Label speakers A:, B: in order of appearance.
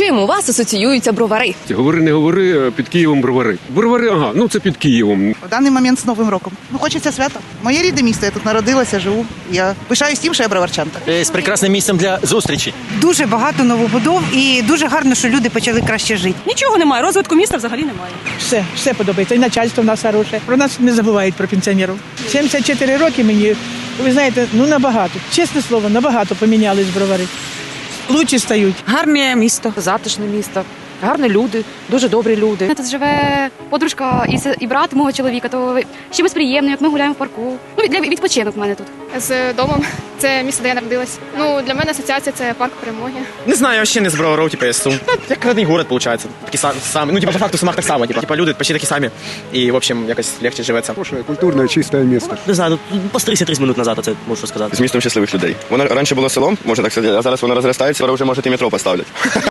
A: чим у вас асоціюються бровари?
B: Говори, не говори, під Києвом бровари. Бровари, ага, ну це під Києвом.
C: В даний момент з Новим роком. Ну, хочеться свята. Моє рідне місто, я тут народилася, живу. Я пишаюсь тим, що я броварчанка.
D: Е, з прекрасним місцем для зустрічі.
E: Дуже багато новобудов і дуже гарно, що люди почали краще жити.
F: Нічого немає, розвитку міста взагалі немає.
G: Все, все подобається. І начальство в нас хороше. Про нас не забувають про пенсіонерів. 74 роки мені, ви знаєте, ну набагато. Чесне слово, набагато помінялись бровари. Лучше стають.
F: Гарне місто.
H: затишне місто, гарні люди, дуже добрі люди.
I: Тут живе подружка і, і брат мого чоловіка, то ще приємно, як ми гуляємо в парку. Ну, для відпочинок в мене тут.
J: З домом. Це місто, де я народилась. Ну для мене асоціація це парк перемоги.
D: Не знаю, я ще не з Броваров, типу, я. Ну, як родний город, виходить. Такі са- самі. Ну, типу, по факту в Сумах так само. Типу, типу люди почти такі самі. І, в общем, якось легче живеться.
K: Культурное чистое место.
D: Не знаю, ну, постригся 30 минут назад, це можу сказати.
L: З містом щасливих людей. Воно раніше було селом, може так сказати, а зараз воно розростається, вже може і метро поставлять.